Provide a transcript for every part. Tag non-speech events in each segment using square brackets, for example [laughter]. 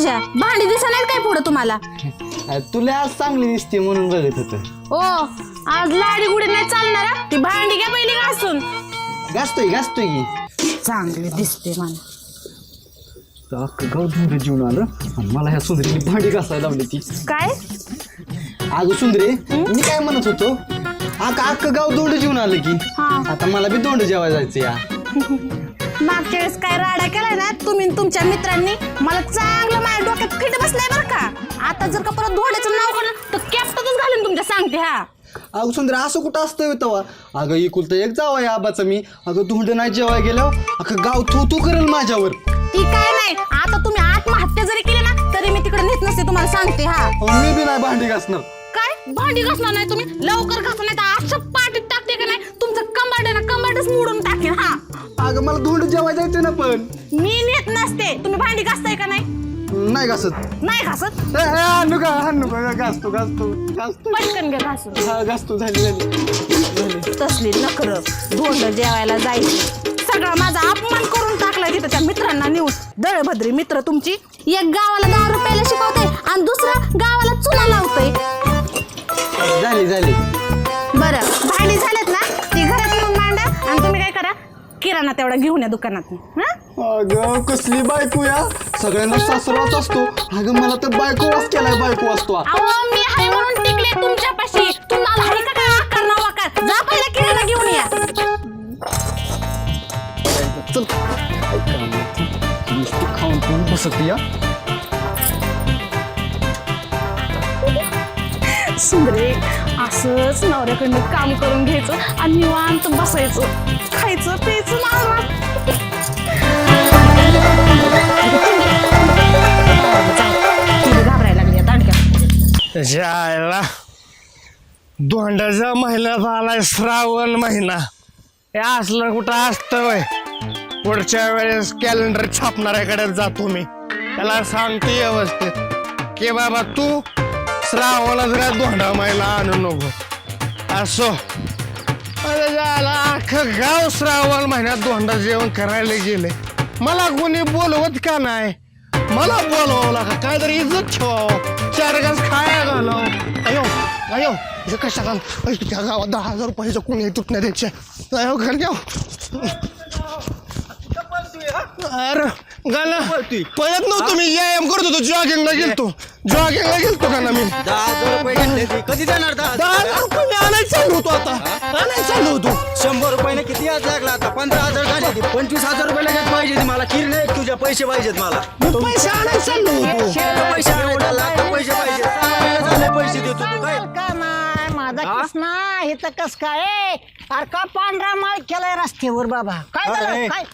माझ्या भांडी दिसा नाहीत काय पुढं तुम्हाला? तुला आज चांगली दिसते म्हणून बघत होतं. ओ आज लाडी गुडी नाही चालणार हा? ती भांडी घ्या पहिली घासून. गाजतोय गाजतोय की. चांगली दिसते मला अख्खं गाव धुंड जीवन आलं. आणि मला ह्या सुंदरीने भांडी घासायला लावली ती. काय? अगं सुंदरे मी काय म्हणत होतो? अख्खं अख्खं गाव दोंड जीवन आलं की. हा. आता मला बी दोंड जेवायला जायचं या [laughs] मागच्या वेळेस काय राडा केलाय ना तुम्ही तुमच्या मित्रांनी मला चांगलं माझ्या डोक्यात फिट बसलाय बरं का. आता जर का परत धोड्याचं नाव काढलं तर कॅप्टनच घालून तुमच्या सांगते हा. अगं सुंदर असं कुठं असतं तेव्हा अगं इकुलतं एक जावं या आबाचं मी. अगं धुंड नाही जेवाय गेल्यावर अख्खं गाव थू तू करेल माझ्यावर. ती काय नाही आता तुम्ही आत्महत्या जरी केली ना तरी मी तिकडे नेत नसते तुम्हाला सांगते हा. अहो, मी बी नाही भांडी घासणार. काय? भांडी घासणार नाही तुम्ही? लवकर घासा नाही तर असं पाठीत टाकते का नाही? तुमचं कंबाड आहे ना कंबाडच मोडून टाकेन हा अगं मला धुंड जेवाय जायचं ना पण. मी नेत नसते. तुम्ही भांडी घासताय का नाही? नाही घासत. नाही घासत? ए, ए, आणू का आणू का? घासतो घासतो घासतो. पटकन घ्या घासून. हा घासतो झाली झाली. झाली. तसली नकर धोंड जेवायला जायची. सगळा माझा अपमान करून टाकला तिथं त्या मित्रांना नेऊन. दळभद्री मित्र तुमची? एक गावाला दहा रुपयाला शिकवते आणि दुसरा गावाला चुना लावतोय. झाली झाली. बरं भांडी झालेत ना? ती घरात येऊन मांडा आणि तुम्ही काय करा किराणा तेवढा घेऊन या दुकानात. अगं कसली बायको या? सगळ्यांना सासराच असतो. अगं मला तर बायको वास केलाय बायको वाचतो अहो मी हाय म्हणून टिकले तुमच्यापाशी. तुम्हाला हाय का काय आकार ना वाकार जा पहिला किराणा घेऊन या. चल. नुसती खाऊन पिऊन बसत या. सुंदरे असंच नवऱ्याकडनं काम करून घ्यायचं आणि निवांत बसायचं. खायचं प्यायचं ना घाबरायला लागली आता जायला. दोंडाचा महिना झालाय श्रावण महिना. हे असलं कुठं असतं वय पुढच्या वेळेस कॅलेंडर छापणाऱ्याकडे जातो मी. त्याला सांगते व्यवस्थित. की बाबा तू श्रावणात काय धोंडा महिना आणू नको. असो. अरे झाला अख्खं गाव श्रावण महिन्यात धोंडा जेवण करायला गेले. मला कोणी बोलवत का नाही? मला बोलवावं लागा काहीतरी इज्जत ठेवावं. चार घास खाया घालाव. अयो अयो हे कशा घाल त्या गावात दहा हजार रुपयाचं कोणी तुटण्या द्यायचे अयो घर घ्या अरे गाला पळत नव्हतो मी. व्यायाम करत होतो. जॉगिंगला गेलतो. जॉगिंगला गेलतो का ना मी. दहा हजार रुपये घेतले ती. कधी देणार दहा दहा हजार रुपये मी आणायला चाललो होतो आता. आणायला चाललो होतो. शंभर रुपयाने किती आज लागला आता? पंधरा हजार झाले ती पंचवीस हजार रुपये लगेच पाहिजे ती मला किर नाही तुझ्या. पैसे पाहिजेत मला. मी पैसे आणायला चाललो होतो. पैसे आणायला लागतात, पैसे पाहिजे. झाले पैसे देतो तू. काय? का नाही? माझा कृष्णा हे तर कस काय? अरे का पांढरा माळ केलाय रस्त्यावर बाबा? काय. झालं? काय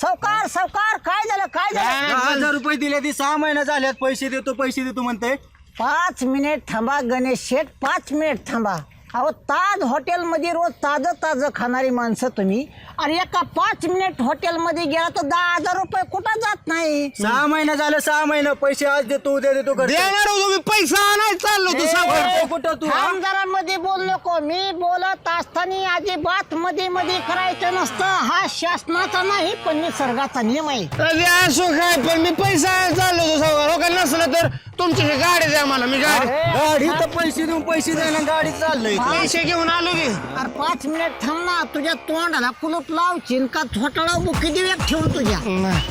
सावकार सावकार काय झालं काय झालं? दहा हजार रुपये दिले ती सहा महिने झाल्यात पैसे देतो पैसे देतो म्हणते. पाच मिनिट थांबा गणेश शेठ पाच मिनिट थांबा. अहो ताज हॉटेलमध्ये रोज ताजं ताजं खाणारी माणसं तुम्ही. आणि एका पाच मिनिट हॉटेलमध्ये गेला तर दहा हजार रुपये कुठं जात नाही? सहा महिने झाले सहा महिने. पैसे आज देतो उद्या देतो करतो. देणार होतो मी पैसा आणायला चाललो सावकार ए, कुठं तू हा? थांब जरा मध्ये बोल नको. मी बोलत असताना अजिबात मध्ये मध्ये करायचं नसतं. हा शासनाचा नाही पण निसर्गाचा नियम आहे. अरे असो काय पण मी पैसा चाललो होतो सावकार हो का नसलं तर तुमची ही गाडी द्या मला मी गाडी गाडी तर पैसे देऊन पैसे द्यायला गाडी चाललंय पैसे घेऊन आलो की. अरे पाच मिनिट थांब ना तुझ्या तोंडाला कुलूप लावशील का थोटाळा बुकी देऊ एक ठेवून तुझ्या.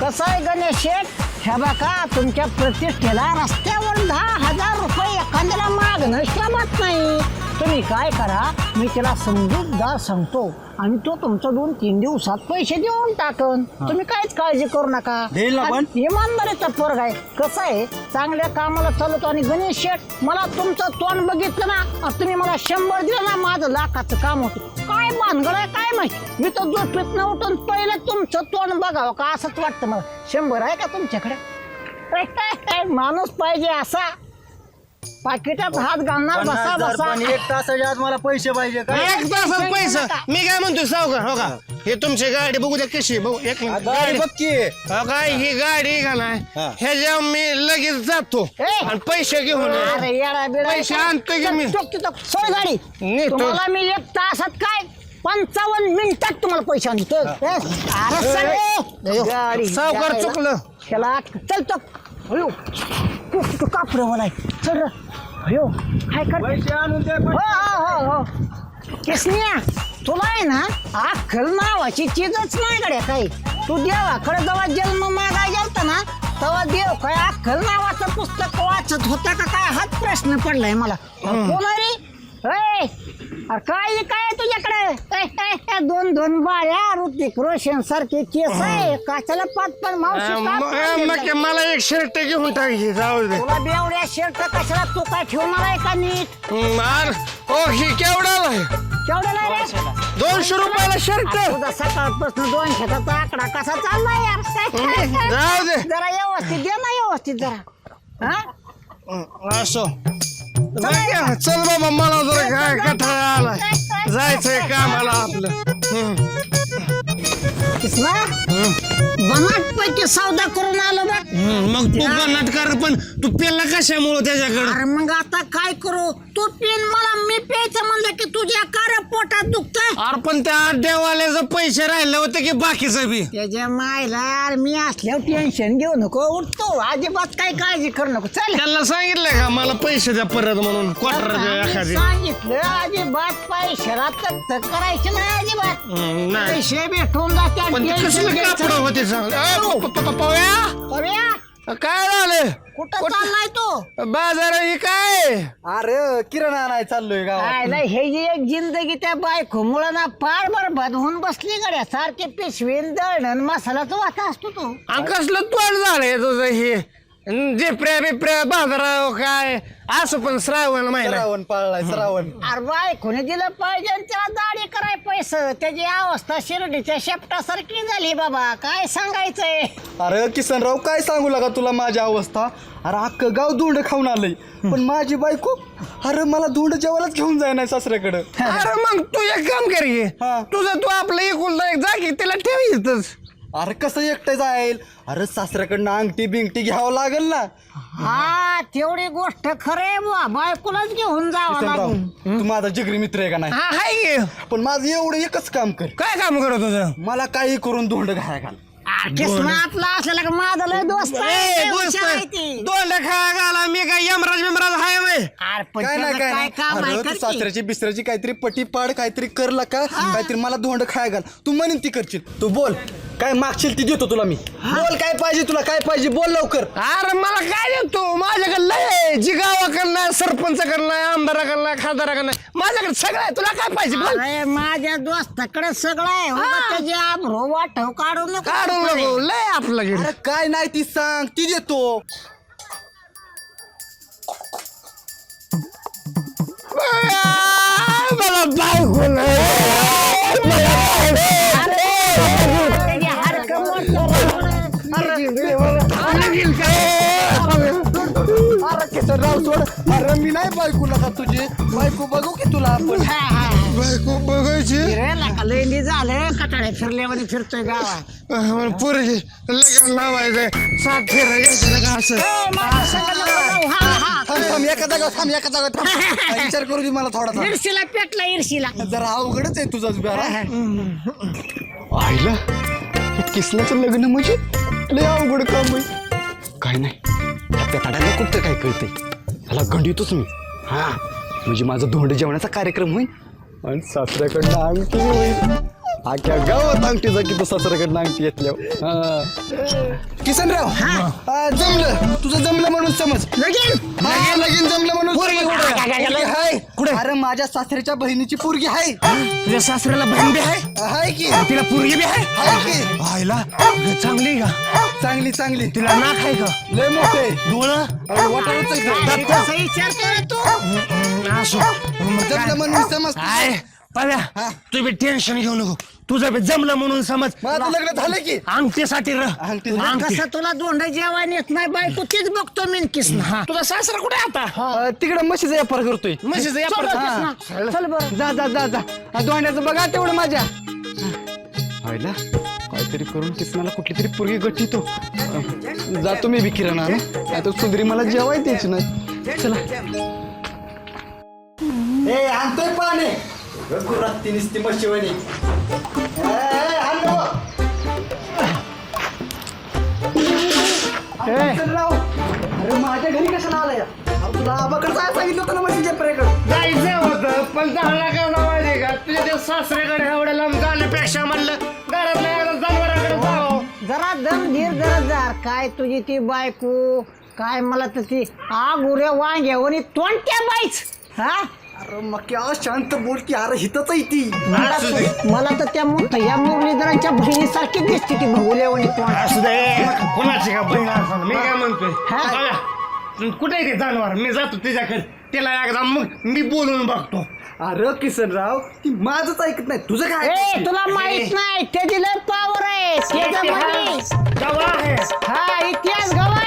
कसं आहे गणेश शेठ? ह्या बघा तुमच्या प्रतिष्ठेला रस्त्यावर दहा हजार रुपये एखाद्याला मागणं शोभत नाही. तुम्ही काय करा मी त्याला समजूतदार सांगतो आणि तो तुमचं दोन तीन दिवसात पैसे देऊन टाकन. तुम्ही काहीच काळजी करू नका. देईल ना पण? आणि इमानदारीचा पोरग आहे. कसं आहे? चांगल्या कामाला चालवतो आणि गणेश शेठ मला तुमचं तोंड बघितलं ना आणि तुम्ही मला शंभर दिलं ना माझं लाखाचं काम होतं. काय भानगड आहे काय माहिती? मी तर झोपेत न उठून पहिलं तुमचं तोंड बघावं का असंच वाटतं मला. शंभर आहे का तुमच्याकडे? काय काय काय माणूस पाहिजे असा. पाकिटात हात घालणार पन्नास बसा हजार बसा. पण एक तासाच्या आत मला पैसे पाहिजे काय एक तासात पैसा. मी काय म्हणतोय सावकार हो का? हे तुमची गाडी बघू द्या कशी आहे, बघू एक मिनिट. गाडी बघ की हो काय ही गाडी का नाही? हा. ह्याच्या मी लगेच जातो ए! आणि पैसे घेऊन येतो. अरे येडा बिडा पैसे आणतोय की मी? सोड गाडी. नेतो. तुम्हाला मी एक तासात काय? पंचावन्न मिनिटात तुम्हाला पैसे आणतो अरे सगळे गाडी सावकार चुकलं. त्याला चल तू कापड मला चल. अयो काय कर हो हो हो हो. किसनिया तुला आहे ना अक्कल नावाची चीजच नाही गड्या काही. तू देवाकडे जेव्हा जन्म मागाय गेलता ना तेव्हा देव काय अक्कल नावाचं पुस्तक वाचत होता का? काय हाच प्रश्न पडलाय मला. कोण आहे रे ए, अरे काय काय आहे तुझ्याकडे? ए, ए, ए, दोन दोन बाळ्या ऋतिक रोशन सारखे केस आहे. काचाला पाच पण मावशी मग मला एक शर्ट घेऊन टाकी जाऊ दे. तुला बेवड्या शर्ट कशाला तू काय ठेवणार आहे का नीट? मार ओ ही केवढा केवढं नाही रे? दोनशे रुपयाला. शर्ट? अरे तुझा सकाळपासून दोन शेताचा आकडा कसा चाललाय यार? जाऊ दे. जरा व्यवस्थित दे ना व्यवस्थित जरा. हा? असो. बघ, चल बाबा मला जरा काय कठाळा आलाय. जायचंय कामाला आपलं. बनाट पैकी सौदा करून आलो हम्म, मग तू कर्नाटकार पण तू पेला कशामुळं त्याच्याकडं? अरे मग आता काय करू? तू पिन मला मी प्यायचं म्हणलं की तुझ्या कार पोटात दुखतंय. अरे पण त्या अड्ड्यावाल्याचं पैसे राहिले होते की बाकीचं बी? त्याच्या मायला यार मी असल्यावर टेन्शन घेऊ नको. उठतो अजिबात काही काळजी करू नको. चल. त्यांना सांगितलंय का मला पैसे द्या परत म्हणून? क्वार्टर एखादी. सांगितलं अजिबात पैशाला तक करायची नाही अजिबात. हम्म, नाही. पैसे भेटून जाते पण ते कसले कापड होते चांगले? अ, प- प- प- पव्या? काय झालं? कुठं चाललाय तू? बाजार ही काय? अरे किराणा आणाय चाललोय गावात. आयला हे जी एक जिंदगी त्या बायको मुळे ना फार बरबाद होऊन बसली गड्या. सारखे पिशवीन दळण मसालाच वाटा असतो तू. आणि कसलं तोंड झालंय तुझं हे? जिप्र्या बिप्र्या बाजाराव काय असं पण श्रावण महिना. श्रावण पाळलाय श्रावण. अरे बायकोने दिलं पाहिजे आणि त्याला दाढी कराय पैसे. त्याची अवस्था शिर्डीच्या शेपटासारखी झाली बाबा. काय सांगायचंय? अरे किसनराव काय सांगू लागा तुला माझी अवस्था? अरे अख्खं गाव धुंड खाऊन आलंय. पण माझी बायको अरे मला धुंड जेवायलाच घेऊन जाय नाही सासऱ्याकडं. अरे मग तू एक काम कर घे हा. तुझं तू आपलं एकुलता एक जागी त्याला ठेव इथंच. अरे कसं एकटं जाईल? अरे सासऱ्याकडनं अंगठी बिंगटी घ्यावं लागेल ना. हा तेवढी गोष्ट खरे बायकोलाच घेऊन जावं लागून तू माझा जिगरी मित्र आहे का नाही? हा हाय पण माझं एवढं एकच काम कर. काय काम करत तुझं मला काही करून धुंड घाया घाल. असलेला का माझा लय दोस्त आहे, लय हुशार आहे. ती. दोन खा घाला मी काय यमराज बिमराज हाय वय अरे पण काय नाही त्याचं काय नाही. काम आहे अरे कर तू की. सासऱ्याची बिसऱ्याची काहीतरी पटी पाड काहीतरी कर का? काहीतरी मला धोंड खाय घाल. तू म्हणून ती करशील. तू बोल. काय मागशील ती देतो तुला मी. बोल काय पाहिजे तुला काय पाहिजे बोल लवकर. अरे मला काय देतो? माझ्याकडे लय आहे. जी गावाकडं नाही सरपंचाकडं नाही आमदाराकडं नाही खासदाराकडं नाही माझ्याकडे सगळं आहे. तुला काय पाहिजे? बोल. अरे माझ्या दोस्ताकडे सगळं आहे. हो. का त्याची आभरो वाटव काढू नको काढून नको. लय आपलं अरे काय नाही ती सांग. ती देतो. मला बायको नाही. अरे किसनराव सोड अरे मी नाही बायको लगा तुझी. बायको बघू की तुला आपण. हा, हा. बायको बघायची? फिरायला का लेंडी झालं कटाळे फिरल्यावर फिरतोय गावात. पुरगी लग्न लावायचंय सात फेरायचं का असं. हा, हा. थांब थांब एका जागा थांब एका जागा थांब. हा, विचार करू दे मला थोडा थांब. इरशीला पेटला इरशीला जरा अवघडच आहे तुझाच बिहार आईला हे किसनाचं लग्न म्हणजे? लय अवघड काम आहे. काय नाही. त्या ताड्याला कुठं काय कळते त्याला गंडीतोच मी. हा म्हणजे माझं धोंड जेवणाचा कार्यक्रम होईल. आणि सासऱ्याकडनं आणखी होईल. आख्या गावात अंगठी जा की तू सासऱ्याकडनं अंगठी घेतल्यावर. हा. किसनराव हा, जमलं. तुझं जमलं म्हणून समज. लगीन. हा, लगीन. जमलं म्हणून पोरगी समज. कुठं? पोरगी? अरे माझ्या सासऱ्याच्या बहिणीची पोरगी आहे तुझ्या सासऱ्याला बहीण बी आहे आहे की. तिला पोरगी बी आहे की. आईला चांगली आहे का? चांगली चांगली. तिला नाक आहे का? लय मोठे डोळं? कर तू असो. मग काय? जमलं म्हणून समज. काय पाल्या तू बी टेन्शन घेऊ नको. तुझं बी जमलं म्हणून समज. माझं लग्न झालं की. अंगठीसाठी र अंगठी अंगठी. कसं तुला दोंड जेवण येत नाही बायको तीच बघतो मी किसन हा. तुझा सासरा कुठे आहे आता? तिकडे म्हशीचा व्यापार करतोय. म्हशीचं व्यापार हा. चल बरं. जा जा जा जा. हा, दोंड्याचं बघा तेवढं माझ्या. व्हायला काहीतरी करून किसनाला कुठली तरी पोरगी गट्टीतो जातो मी बी किराणा नाही तर सुंदरी मला जेवाय द्यायची नाही. चला. ए आणतोय पाणी. गुराती निसती मशिवणी तुला आबाकडे काय सांगितलं होतं ना माझी जत्रेकडे जायचं होतं पण झाला का ना माहिती का? तुझ्या त्या सासऱ्याकडे एवढ्या लांब जाण्यापेक्षा म्हणलं घरातल्या एका जनावराकडे जावं. जरा दम धीर जरा जार काय तुझी ती बायको? काय मला तर ती आग उऱ्या वांग्यावर तोंडत्या बाईच? हा? अरे मग क्या शांत बोल की अरे हितच आहे ती. मला तर- मला तर त्या मोठ्या या मुरलीधरांच्या बहिणीसारखी दिसते ती भगुल्यावणी तोंड असू दे. कोणाची का बहीण असं मी काय म्हणतोय? हा? कुठे आहे ते जनावर? मी जातो तिच्याकडे. तिला एकदा मग मी बोलून बघतो. अरे किसनराव ती माझंच ऐकत नाही. तुझं काय ए ऐकते? तुला माहीत नाही. त्याची लय पावर आहे. त्याच्यामध्ये जवळ आहे. हा इतिहास गवाय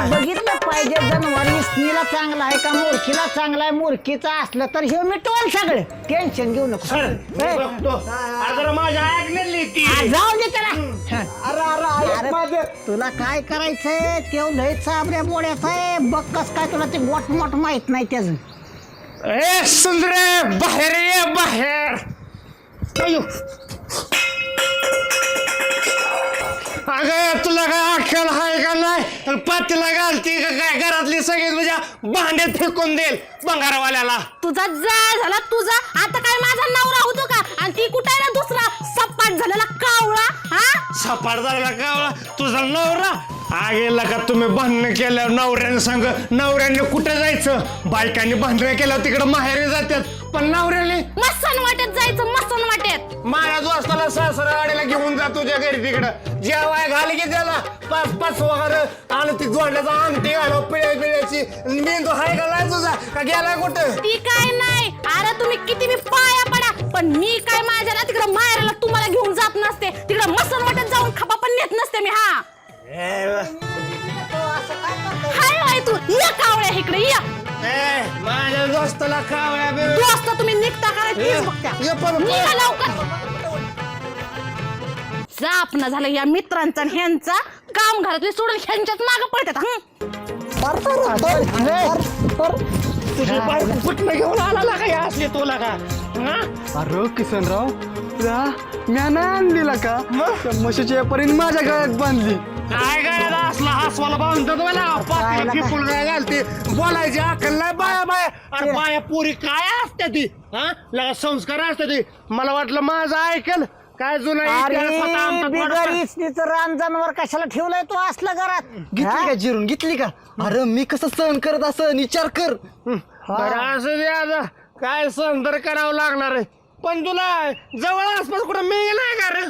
बघितलं पाहिजे जनावर इसनीला चांगला आहे का मूर्खीला चांगला आहे? मूर्खीचा असलं तर हे मिटवल सगळं. टेन्शन घेऊ नको. सर बघतो. माझ्या ती. आ, जाऊ दे त्याला. हा. अरे अरे ऐक अरे, माझं तुला काय करायचंय? तेव लय चाबऱ्या बोड्याचं आहे. बघ कस काय तुला ते मोठ मोठ माहीत नाही त्याचं. ए सुंदरे बाहेर ये बाहेर. अयो. अगं तुला काय अक्कल आहे का नाही? पातीला घालती का काय घरातली सगळी तुझ्या भांड्यात फेकून देईल बंगारवाल्याला. तुझा जा झाला तुझा. आता काय माझा नवरा होतो का? आणि ती कुठे आहे ना दुसरा सपाट झालेला कावळा हा? सपाट झाला कावळा तुझा नवरा. आगेला का तुम्ही भांडणं केल्यावर नवऱ्याने सांग नवऱ्याने कुठे जायचं? बायकांनी भांडणं केल्यावर तिकडे माहेरी जातात पण नवऱ्याने मसन वाटेत जायचं मसन वाटेत. माझ्या दोस्ताला सासरा गाडीला घेऊन जा तुझ्या घरी तिकडं. जेवाय घाली की त्याला. पाच पाच वगैरे आणि ती जोडल्याचा अंगठी घालव पिळ्या पिळ्याची मेंदू हाय का नाही तुझा? का गेलाय कुठं? ती काय नाही. अरे तुम्ही किती बी पाया पडा पण मी काय माझ्या ना तिकडं माहेराला तुम्हाला घेऊन जात नसते. तिकडं मसन वाटेत जाऊन खपा पण नेत नसते मी हा. हाय हाय तू या कावळ्या इकडे या. ए, माझ्या दोस्ताला कावळ्या बे- तुम्ही निघता का नाही तेच बघत्या. ये पण- निघा लवकर. जापना झालं या मित्रांचा आणि ह्यांचा. काम घरातले सोडून ह्यांच्याच मागे पडतात हं. तुझी बायको कुठनं घेऊन आला का या असली तुला का? अरे किसनराव तुला म्या नाही आणलीला का? त्या पर्यंत माझ्या गळ्यात बांधली. काय गायला असला हासवाला बांधतात मला पातीला पिपूल काय घालते. बोलायची अक्कल नाही बाया बाया. अरे बाया पुरी काय असते ती? हा? लगा संस्कार असते ती. मला वाटलं माझं ऐकल. काय जुना अरे इतिहास होता आमचा थोडासा. बिगर रान जनावर कशाला ठेवलंय तू असलं घरात? घेतली हा? का जिरून? घेतली का? अरे मी कसं सहन करत असं विचार कर. बरं असं दे आता. काय सहन तर करावं लागणार आहे? पण तुला जवळ आसपास कुठं मिळेल नाही का रे?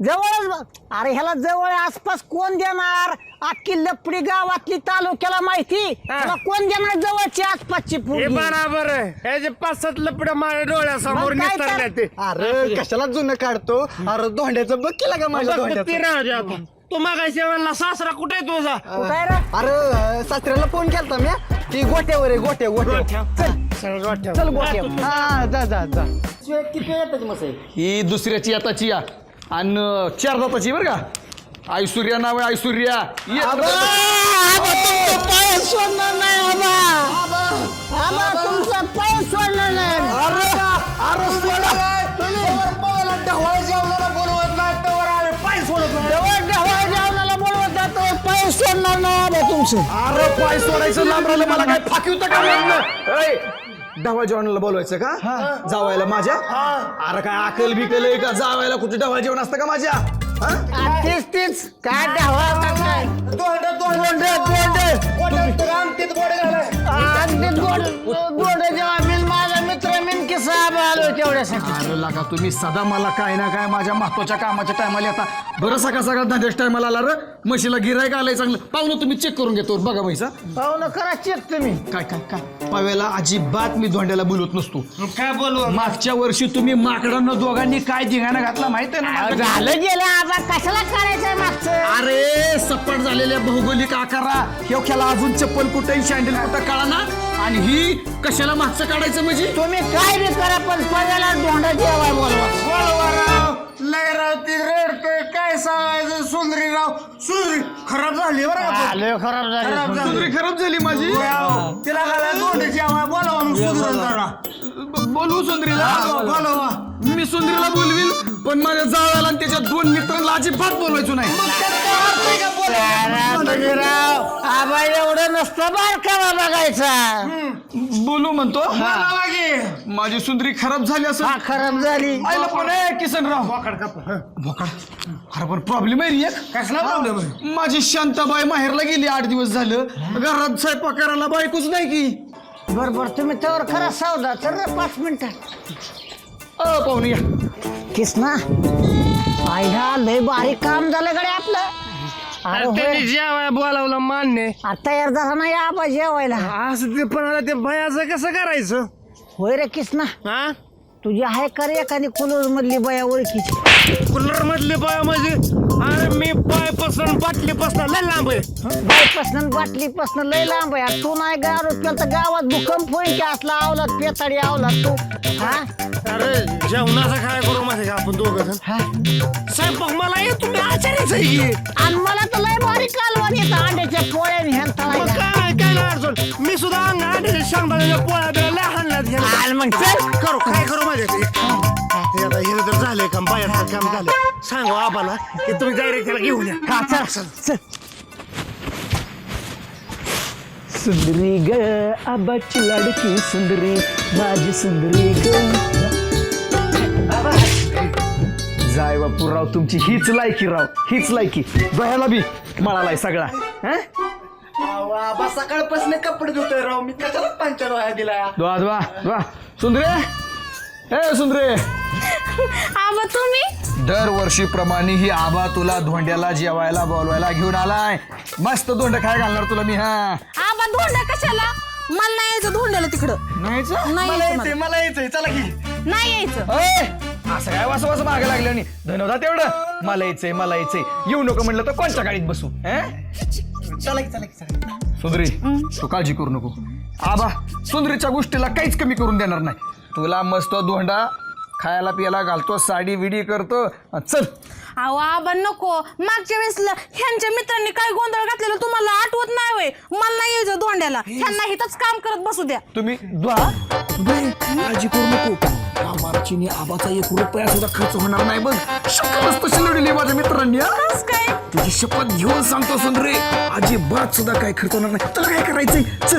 जवळच बघ. अरे ह्याला जवळ आसपास कोण देणार? अख्खी लपडी गावातली तालुक्याला माहिती. कोण देणार जवळची आसपासची हे पोरगी? बराबर आहे. हे जे पाच सात लपड माझ्या डोळ्यासमोर मग काय तर? निसरले ते अरे कशाला जुनं काढतो? अरे धोंड्याचं बघ केला का माझ्या बघ, ते धोंड्याचं. राहू दे आता. तू मागायच्या वेळेला सासरा कुठे आहे तुझा? आहे रे? अरे सासऱ्याला फोन केलता म्या ती गोट्यावर आहे गोट्या गोट्या. चल. चल गोट्या. हा जा जा जा. ही दुसऱ्याची आताची या. आणि चार दाताची बरं का? ऐश्वर्या नाव आहे ऐश्वर्या. ये. आबा, आबा, तुमचं पाय सोडणार नाही आबा. आबा. तुमचं पाय सोडणार नाही. जवळ तुमचं अरे पाय सोडायचं लांब राहिलं मला काय फाकी होतं का? ऐ, ढवाळ जेवणाला बोलवायचं का जावायला माझ्या अरे काय अकल बिकल आहे का जावायला कुठे ढवाळ जेवण असतं का माझ्या हा? तीच तीच काय ढवळ काय अगदी गोड गोड जेव्हा मी मिन किस्सा आलो तेवढ्यासाठी. अरे लागा तुम्ही सदा मला काय ना काय माझ्या महत्त्वाच्या कामाच्या टायमाला येता. बरं सकाळ सकाळ धंद्याच्या टायमाला आला रे. म्हशीला गिरायक आलंय चांगलं? पाहुणं तुम्ही चेक करून घेतो. बघा म्हैसा. पाहुणं करा चेक तुम्ही. काय काय काय? पाव्याला अजिबात मी धोंड्याला बोलत नसतो. काय बोलू? मागच्या वर्षी तुम्ही माकडांना दोघांनी काय धिंगाणा घातला माहिती आहे ना झालं गेलं. आबा कशाला करायचंय मागचं? अरे सपाट झालेल्या भौगोलिक आकारा. हे खेळा अजून चप्पल कुठेही शँडल कुठं कळा ना? आणि ही कशाला मागचं काढायचं म्हणजे? तुम्ही काय बी करा पण पगाला धोंडा जेवाय बोलवा. बोलवाराव लयराव ती रडतोय. काय सांगायचं? सुंदरी राव सुंदरी खराब झाली बरं का तू. लय खराब खराब झालं. झाली सुंदरी खराब झाली माझी? वाव. तिला घाला दोंडे जेवाय बोलावा मग सुधरून जरा. ब- बोलवू सुंदरीला? बोलवा मी सुंदरीला बोलवील पण माझ्या जावयाला आणि त्याच्या दोन मित्रांना अजिबात बोलवायचो नाही. राव आबा एवढं नसतं बारकावा बघायचा बोलू म्हणतो मला लागे. माझी सुंदरी खराब झाली असं हा खराब झाली. आईला पण आहे किसनराव. हं. भोकाड अरे पण प्रॉब्लेम आहे रे एक. कसला प्रॉब्लेम आहे? माझी शांताबाई माहेरला गेली आठ दिवस झालं. घरात स्वयंपाक करायला बायकोच नाही की. बरोबर तुम्ही त्यावर खरा सावधा. तर रे पाच मिनिटात अ पाहुणे या. किसना आईला लय बारीक काम झालं गडे आपलं. अरे होय. त्यांनी जेवाय बोलावलं मान्य. आ, तयार झाला नाही आबा जेवायला. असं ते पण आता ते भयाचं कसं करायचं? होय रे किसना. हा? तुझी आहे का रे एखादी कुलूर मधली बया ओळखीची? कूलर मधले पाय म्हणजे अरे मी पाय पसरून बाटली पसला लय लांब आहे. बाईपासनं बाटलीपासनं लय लांब आहे. तू नाही गार तर गावात भूकंप होईल की? असला आवलात पेताडी आवलात तू. हा? अरे जेवणाचं काय करू माहिती का आपण दोघं जण? हा? स्वयंपाक मला येत तुम्ही आचार्यच आहे की. आणि मला तर लय भारी कालवण येतं अंड्याच्या पोळ्याने ह्यान मग तळायला काय नाही काय नाही अडचण. मी सुद्धा अंगाने शांबाच्या पोळ्या बिळ्या लय हाणल्यात. आणि मग चल. करू काय करू माझ्या हे हे काम झालं सांगू आबाला की तुम्ही डायरेक्ट त्याला घेऊन या. हा चल चल सुंदरी ग आबाची लाडकी सुंदरी माझी सुंदरी ग. जाय बापूराव तुमची हीच लायकी राव हीच लायकी. बह्याला बी मळालाय सगळा. सकाळपासून कपडे धुतोय राव. मी कशाला पंचर व्हाया दिला द्वा द्वा द्वा सुंदरे ए सुंदरे. आबा तुम्ही? दरवर्षीप्रमाणे ही आबा तुला धोंड्याला जेवायला बोलवायला घेऊन आलाय. मस्त धोंड काय घालणार तुला मी हा? आबा धोंडा कशाला? मला नाही यायचं धोंड्याला तिकडं. नाही नाही मला यायचं यायचंय मला. मला यायचंय चला की. नाही यायचं. असं काय वास वास मागे लागले आणि? धन्यवाद तेवढं. मला यायचंय मला यायचंय. येऊ नको म्हणलं तर कोणत्या गाडीत बसू हं? चला की चला की चला की. सुंदरी तू काळजी करू नको. आबा सुंदरीच्या गोष्टीला काहीच कमी करून देणार नाही. तुला मस्त धोंडा खायला पियाला घालतो साडी विडी करतो. चल. अहो आबा नको. मागच्या वेळेस ल- ह्यांच्या मित्रांनी काय गोंधळ घातलेला तुम्हाला आठवत नाही वय मला नाही यायचं धोंड्याला. ह्यांना इथंच काम करत बसू द्या. तुम्ही द्वा काळजी करू नको. आबाची आबाचा एक रुपया सुद्धा खर्च होणार नाही बघ. शपथच तशी लढली माझ्या मित्रांनी हा? बस काय? तुझी शपथ घेऊन सांगतो सुंदरे. अजिबात सुद्धा काय खर्च होणार नाही. तुला काय करायचंय? चल.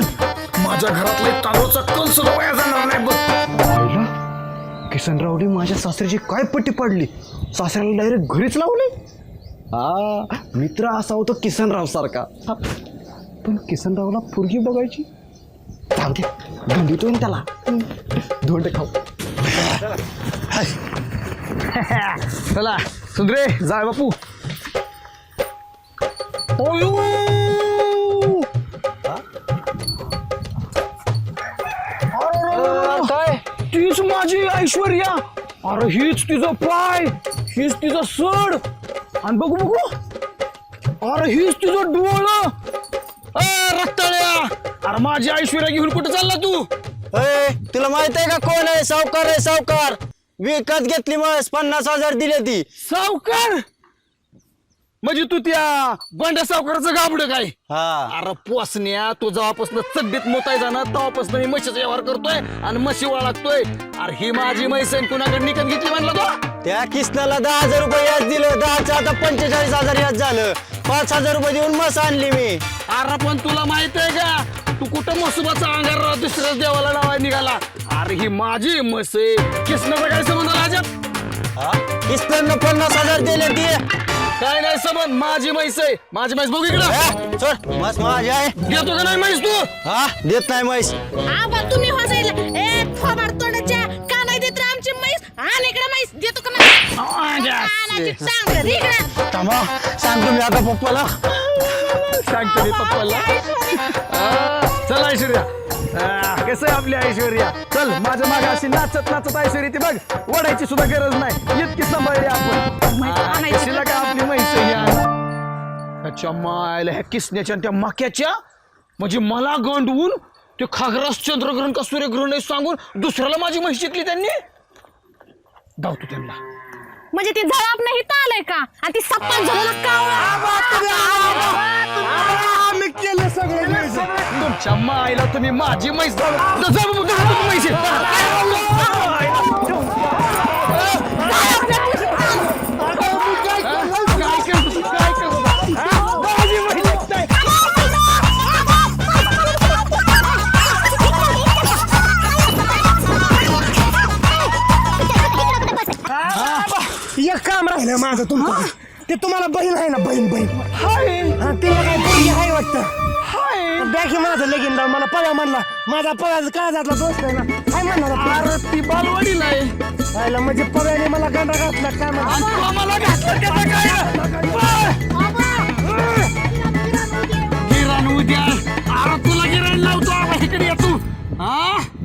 माझ्या घरातला तांदूळचा कल सुद्धा वाया जाणार नाही बघ. किसनरावने माझ्या सासऱ्याची काय पट्टी पाडली? सासऱ्याला डायरेक्ट घरीच लावले हा मित्र असा होतो किसनराव सारखा. पण किसनरावला पुरगी बघायची? जाऊ दे धंडीतोय ना त्याला. धोंड खाऊ. चला सुंदरे जाय बापू. ऐश्वर्या अरे हीच तिचं पाय हीच तिचं सड. आणि बघू बघू. अरे हीच तुझं डोळ. रक्ताळ्या. अरे माझी ऐश्वर्या घेऊन कुठे चालला तू? अय, तुला माहीत आहे का कोण आहे? सावकार आहे सावकार. विकत घेतली मग पन्नास हजार दिले ती. सावकार? म्हणजे तू त्या बंड्या सावकाराचं गाबड काय? हा. अरे पोसण्या तू जेव्हापासून चड्डीत मोतायचा ना तेव्हापासून मी म्हशीचा व्यवहार करतोय आणि म्हशी लागतोय अरे ही माझी म्हैस आहे कुणाकडे निकत घेतली म्हणला तो? त्या किसनाला दहा हजार रुपये याच दिलं दहाचं आता पंचेचाळीस हजार याच झालं. पाच हजार रुपये देऊन मस आणली मी. अरे पण तुला माहीत आहे का? तू कुठं मसुबाचा अंगार दुसऱ्या देवाला लावाय निघाला? अरे ही माझी म्हस आहे. किसनाचा काय संबंध राजात हा? किसनानं पन्नास हजार दिले ती? काय नाही संबंध माझी म्हैस आहे. माझी म्हैस बघू इकडं. हा, सोड मस माझी आहे. घेतो का नाही म्हैस तू? हा देत नाही म्हैस. आबा तुम्ही हसायला. ए थोबाड तोंडाच्या का नाही देत रे आमची म्हैस? आण इकडे म्हैस. देतो का नाही आणायची चांगलं रे इकडे. थांबा सांगतो मी आता पप्पाला. सांगतो मी पप्पाला. चल ऐश्वर्या. कसं आहे आपली ऐश्वर्या? चल माझ्या मागे अशी नाचत नाचत ऐश्वर्या ती बघ ओढायची सुद्धा गरज नाही. इतकी सांभाळली आपण. कशीला का आपली म्हैस आहे? ही? अच्छा मायला ह्या किसण्याच्या त्या माक्याच्या? म्हणजे मला गंडवून ते खागरास चंद्रग्रहण का सूर्यग्रहण सांगून दुसऱ्याला माझी म्हैस शिकली त्यांनी? धावतो त्यांना. म्हणजे ती झळाप नाही आलंय का? आणि ती सप्पा झालेला मी केलं सगळं नियोजन. तुमच्या मायला तुम्ही माझी म्हैस जाऊ जा मग, जा मग म्हैशी. काय माझं तुमचं ते तुम्हाला बहीण आहे ना बहीण बहीण? तिला काय पोरगी आहे वाटतं? बॅकी माझं लगीन लावून मला पळा म्हणला. माझा पळा काळजातला दोस्त आहे ना काय म्हणणार ती. बालवाडीला आहे. म्हणजे पळ्याने मला गांडा घातला काय म्हणा तू घातलं उद्या. तुला गिरण लावतो आम्हाला इकडे तू. हा?